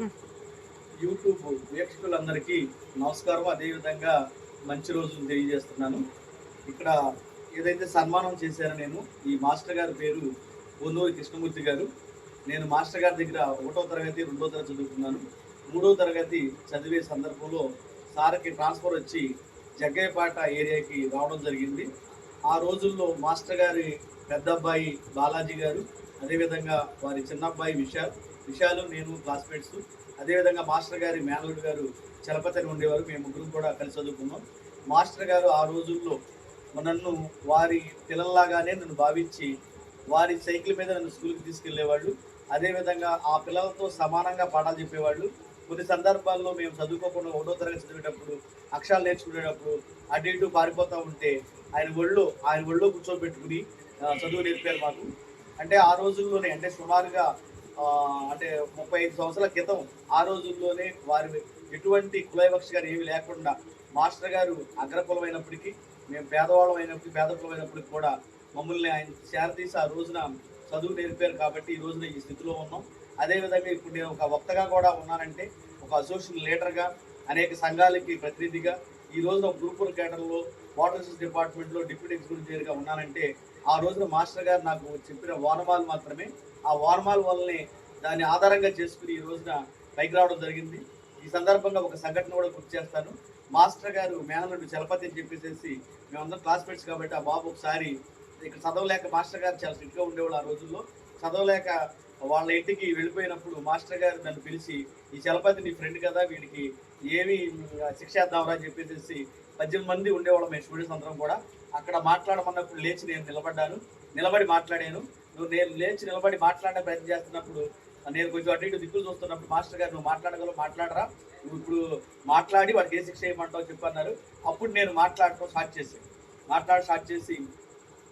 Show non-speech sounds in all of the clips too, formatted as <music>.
YouTube వీక్షకులందరికీ నమస్కారం. అదేవిధంగా మంచి రోజులు తెలియజేస్తున్నాను. ఇక్కడ ఏదైతే సన్మానం చేశానో నేను ఈ మాస్టర్ గారి పేరు బొందూరి కృష్ణమూర్తి గారు. నేను మాస్టర్ గారి దగ్గర ఒకటో తరగతి రెండో తరగతి చదువుకున్నాను. మూడో తరగతి చదివే సందర్భంలో సార్కి ట్రాన్స్ఫర్ వచ్చి జగ్గయ్యపాట ఏరియాకి రావడం జరిగింది. ఆ రోజుల్లో మాస్టర్ గారి పెద్ద అబ్బాయి బాలాజీ గారు అదేవిధంగా వారి చిన్నబ్బాయి విషయాలు విశాల్ విశాలు నేను క్లాస్మేట్స్ అదేవిధంగా మాస్టర్ గారి మేనల్డ్ గారు చలపతిని ఉండేవారు. మేము ముగ్గురు కూడా కలిసి చదువుకున్నాం. మాస్టర్ గారు ఆ రోజుల్లో నన్ను వారి పిల్లల్లాగానే నన్ను భావించి వారి సైకిల్ మీద నన్ను స్కూల్కి తీసుకెళ్ళేవాళ్ళు. అదేవిధంగా ఆ పిల్లలతో సమానంగా పాఠాలు చెప్పేవాళ్ళు. కొన్ని సందర్భాల్లో మేము చదువుకోకుండా ఒకటో తరగతి చదివేటప్పుడు అక్షరాలు నేర్చుకునేటప్పుడు అటు ఇటు పారిపోతూ ఉంటే ఆయన ఒళ్ళు ఆయన ఒళ్ళో కూర్చోబెట్టుకుని చదువు నేర్పారు మాకు. అంటే ఆ రోజుల్లోనే అంటే సుమారుగా అంటే ముప్పై ఐదు సంవత్సరాల క్రితం ఆ రోజుల్లోనే వారి ఎటువంటి కులైవక్ష గారు ఏమి లేకుండా మాస్టర్ గారు అగ్రకులమైనప్పటికీ మేము పేదవాళ్ళం అయినప్పటికీ పేద అయినప్పటికీ కూడా మమ్మల్ని ఆయన చేరతీసి ఆ రోజున చదువు నేర్పారు కాబట్టి ఈ రోజున ఈ స్థితిలో ఉన్నాం. అదేవిధంగా ఇప్పుడు నేను ఒక వక్తగా కూడా ఉన్నానంటే ఒక అసోసియేషన్ లీడర్గా అనేక సంఘాలకి ప్రతినిధిగా ఈ రోజున గురుకుల కేటర్లో వాటర్ రిసోర్స్ డిపార్ట్మెంట్లో డిప్యూటీ ఎగ్జిక్యూటివ్ ఇంజనీర్గా ఉన్నానంటే ఆ రోజున మాస్టర్ గారు నాకు చెప్పిన వానమాలు మాత్రమే. ఆ వానమాల వల్లనే దాన్ని ఆధారంగా చేసుకుని ఈ రోజున పైకి రావడం జరిగింది. ఈ సందర్భంగా ఒక సంఘటన కూడా గుర్తు చేస్తాను. మాస్టర్ గారు మేనల్లుడు చలపతి అని చెప్పేసి మేమందరం క్లాస్మేట్స్ కాబట్టి ఆ బాబు ఒకసారి ఇక్కడ చదవలేక మాస్టర్ గారు చాలా స్ట్రిక్ట్గా ఉండేవాళ్ళు ఆ రోజుల్లో. చదవలేక వాళ్ళ ఇంటికి వెళ్ళిపోయినప్పుడు మాస్టర్ గారు నన్ను పిలిచి ఈ చలపతి నీ ఫ్రెండ్ కదా వీడికి ఏమి శిక్ష చేద్దాంరా అని చెప్పేసి పద్దెనిమిది మంది ఉండేవాళ్ళం మేము స్టూడెంట్స్ అందరం కూడా. అక్కడ మాట్లాడమన్నప్పుడు లేచి నేను నిలబడ్డాను. నిలబడి మాట్లాడాను. నువ్వు నేను లేచి నిలబడి మాట్లాడే ప్రయత్నం చేస్తున్నప్పుడు నేను కొంచెం అటు ఇటు దిక్కులు చూస్తున్నప్పుడు మాస్టర్ గారు నువ్వు మాట్లాడగలవు మాట్లాడరా. నువ్వు ఇప్పుడు మాట్లాడి వాడికి ఏ శిక్ష చేయమంటావు చెప్పన్నారు అప్పుడు నేను మాట్లాడటం స్టార్ట్ చేశాను. మాట్లాడి స్టార్ట్ చేసి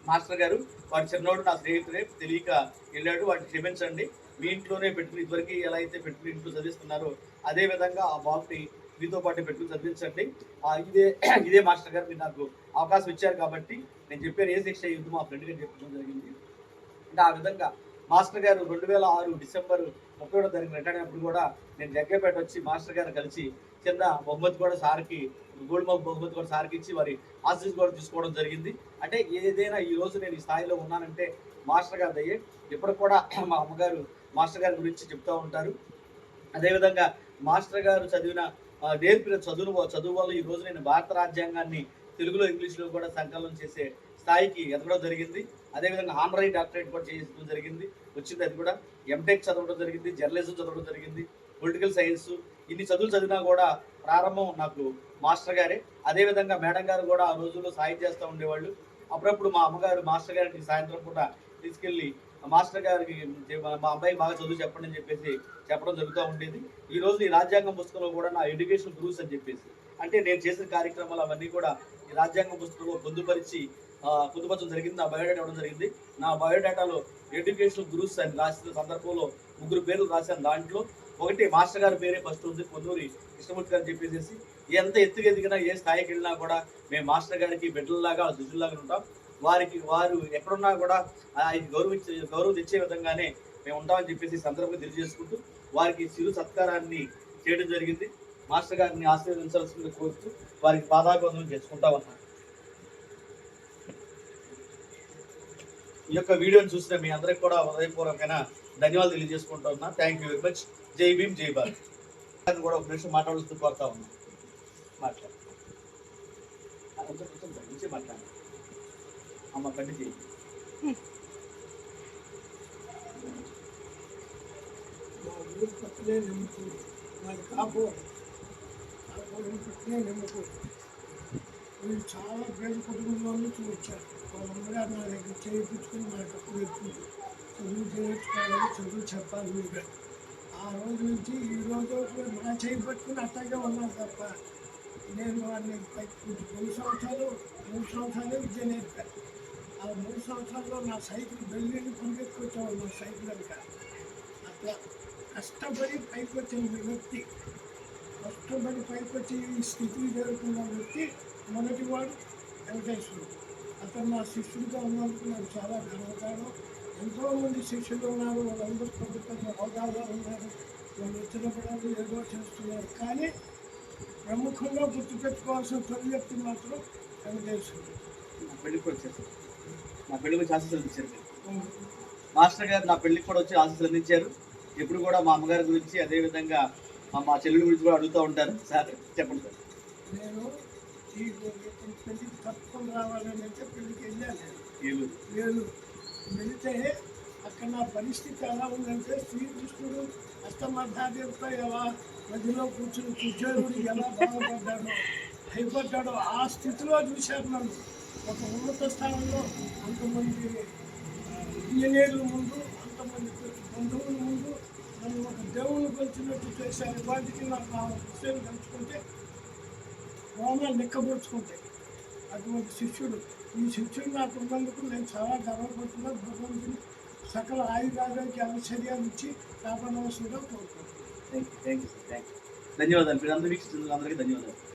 మాస్టర్ గారు వాడు చిన్నోడు నా స్నేహితుడే. తెలియక వెళ్ళాడు వాడిని క్షమించండి. మీ ఇంట్లోనే పెట్టుకుని ఇదివరకు ఎలా అయితే పెట్టుకుని ఇంట్లో చదివిస్తున్నారో అదే విధంగా ఆ బాబుని మీతో పాటు పెట్టుకుని చదివించండి. ఆ ఇదే <clears throat> ఇదే మాస్టర్ గారు మీరు నాకు అవకాశం ఇచ్చారు కాబట్టి నేను చెప్పాను ఏ శిక్ష యుద్ధం మా ఫ్రెండ్ గారు చెప్పడం జరిగింది. అంటే ఆ విధంగా మాస్టర్ గారు రెండు వేల ఆరు డిసెంబర్ ముప్పై ఒకటో తారీఖు రిటైర్ అయినప్పుడు కూడా నేను జగ్గపేట వచ్చి మాస్టర్ గారు కలిసి కింద బహుమతి కూడా సార్కి గోల్డ్ మగ్ బహుమతి కూడా సార్కి ఇచ్చి వారి ఆశీస్ కూడా తీసుకోవడం జరిగింది. అంటే ఏదైనా ఈ రోజు నేను ఈ స్థాయిలో ఉన్నానంటే మాస్టర్ గారు దయ్యే ఇప్పుడు కూడా మా అమ్మగారు మాస్టర్ గారి గురించి చెప్తూ ఉంటారు. అదేవిధంగా మాస్టర్ గారు చదివిన నేర్పిన చదువు చదువు వల్ల ఈ రోజు నేను భారత రాజ్యాంగాన్ని తెలుగులో ఇంగ్లీష్లో కూడా సంకలనం చేసే స్థాయికి ఎదగడం జరిగింది. అదేవిధంగా ఆనరీ డాక్టరేట్ కూడా చేయడం జరిగింది. వచ్చింది అది కూడా. ఎంటెక్ చదవడం జరిగింది జర్నలిజం చదవడం జరిగింది పొలిటికల్ సైన్స్. ఇన్ని చదువులు చదివినా కూడా ప్రారంభం నాకు మాస్టర్ గారే. అదేవిధంగా మేడం గారు కూడా ఆ రోజుల్లో సాయం చేస్తూ ఉండేవాళ్ళు. అప్పుడప్పుడు మా అమ్మగారు మాస్టర్ గారికి సాయంత్రం పూట తీసుకెళ్ళి మాస్టర్ గారికి మా అబ్బాయి బాగా చదువు చెప్పండి అని చెప్పేసి చెప్పడం జరుగుతూ ఉండేది. ఈ రోజు ఈ రాజ్యాంగం పుస్తకంలో కూడా నా ఎడ్యుకేషన్ గ్రూప్స్ అని చెప్పేసి. అంటే నేను చేసిన కార్యక్రమాలు అవన్నీ కూడా ఈ రాజ్యాంగ పుస్తకంలో పొందుపరిచి పొందుపరచడం జరిగింది నా బయోడేటా ఇవ్వడం జరిగింది. నా బయోడేటాలో ఎడ్యుకేషన్ గ్రూప్స్ అని రాసిన సందర్భంలో ముగ్గురు పేర్లు రాశాను. దాంట్లో ఒకటి మాస్టర్ గారి పేరే ఫస్ట్ ఉంది పొన్నూరి కృష్ణమూర్తి గారు చెప్పేసేసి ఎంత ఎత్తుగా ఎదిగినా ఏ స్థాయికి వెళ్ళినా కూడా మేము మాస్టర్ గారికి బిడ్డలలాగా దుజుల్లాగా ఉంటాం. వారికి వారు ఎక్కడున్నా కూడా గౌరవించే గౌరవం తెచ్చే విధంగానే మేము ఉంటామని చెప్పేసి సందర్భంగా తెలియజేసుకుంటూ వారికి చిరు సత్కారాన్ని చేయడం జరిగింది. మాస్టర్ గారిని ఆశీర్వదించాల్సింది కోరుతూ వారికి పాదాభివందనం చేసుకుంటా ఉన్నాను. ఈ యొక్క వీడియోని చూసిన మీ అందరికి కూడా హృదయపూర్వకమైన ధన్యవాదాలు తెలియజేసుకుంటా ఉన్నా. థ్యాంక్ యూ వెరీ మచ్ జై భీమ్ జై భారత్. అని కూడా ఒక నిమిషం మాట్లాడుతూ కోరుతా ఉన్నా. మాట్లాడు. ఆ, మాట్లాడు. అమ్మ కంటి చేయి మాది కాపు. కాపు పక్కనే నమ్ముతుంది వీళ్ళు చాలా పేద కుటుంబం వాళ్ళు చూపించారు వాళ్ళందరూ నా దగ్గర చేయించుకుని నాకు అప్పుడు ఎక్కువ చదువు చేయించుకోవాలి చదువు చెప్పాలి మీరు ఆ రోజు నుంచి ఈ రోజు నా చేయి పట్టుకుని అట్టగే ఉన్నాను తప్ప నేను వాడిని మూడు సంవత్సరాలు మూడు సంవత్సరాలు విద్య నేర్పాను ఆ మూడు సంవత్సరాల్లో నా సైకిల్ బెల్లిని పంపించుకొచ్చేవాడు నా సైకిల్ వెనక. అట్లా కష్టపడి పైకి వచ్చిన వ్యక్తి కష్టపడి పైకి వచ్చి ఈ స్థితికి చేరుకున్న వ్యక్తి మొదటివాడు వెంకటేశ్వరుడు. అతను నా శిష్యుడిగా ఉన్నందుకు నాకు చాలా గర్వకారం ఎంతోమంది శిష్యులు ఉన్నారు వాళ్ళందరూ పెద్ద పెద్ద హోదాలో ఉన్నారు. వాళ్ళు వచ్చినప్పుడు ఏదో చేస్తున్నారు. కానీ ప్రముఖంగా గుర్తుపెట్టుకోవాల్సిన తొలి వ్యక్తి మాత్రం వెంకటేశ్వరుడు. నా పెళ్ళికి కూడా వచ్చారు. నా పెళ్ళికి వచ్చి ఆశీస్సులు మీరు. మాస్టర్ గారు నా పెళ్ళికి కూడా వచ్చి ఆశీస్సులు అందించారు. ఎప్పుడు కూడా మా అమ్మగారి గురించి అదే విధంగా మా చెల్లెల గురించి కూడా అడుగుతూ ఉంటారు. సార్ చెప్పండి సార్. నేను ఈ పెళ్ళికి తప్పకుండా రావాలని పెళ్ళికి వెళ్ళాను. ఏలూరు వెళితే అక్కడ నా పరిస్థితి ఎలా ఉందంటే శ్రీకృష్ణుడు అష్టమధ్యాదేవితో ఎలా మధ్యలో కూర్చుని కూర్చోడు ఎలా బాధపడ్డాడో భయపడ్డాడో ఆ స్థితిలో చూశారు నన్ను. ఒక ఉన్నత స్థానంలో అంతమంది ఇంజనీర్ల ముందు అంతమంది బంధువుల దేవుని కొలిచినట్టు చేశాను. వాటికి నాకు ఆ విషయం తెలుసుకుంటే రోమాలు నిక్కబొడుచుకుంటాయి అటువంటి శిష్యుడు ఈ శిష్యుడు నాకు ఉన్నందుకు నేను చాలా గర్వపడుతున్నాను భగవంతుని సకల ఆయుర్వేదానికి అనుచర్యాలు ఇచ్చి కాపాడవలసిందిగా కోరుకుంటున్నాను. Thank you thank you thank you ధన్యవాదాలు. మీరు అందరూ వీక్షించినందుకు అందరికీ ధన్యవాదాలు.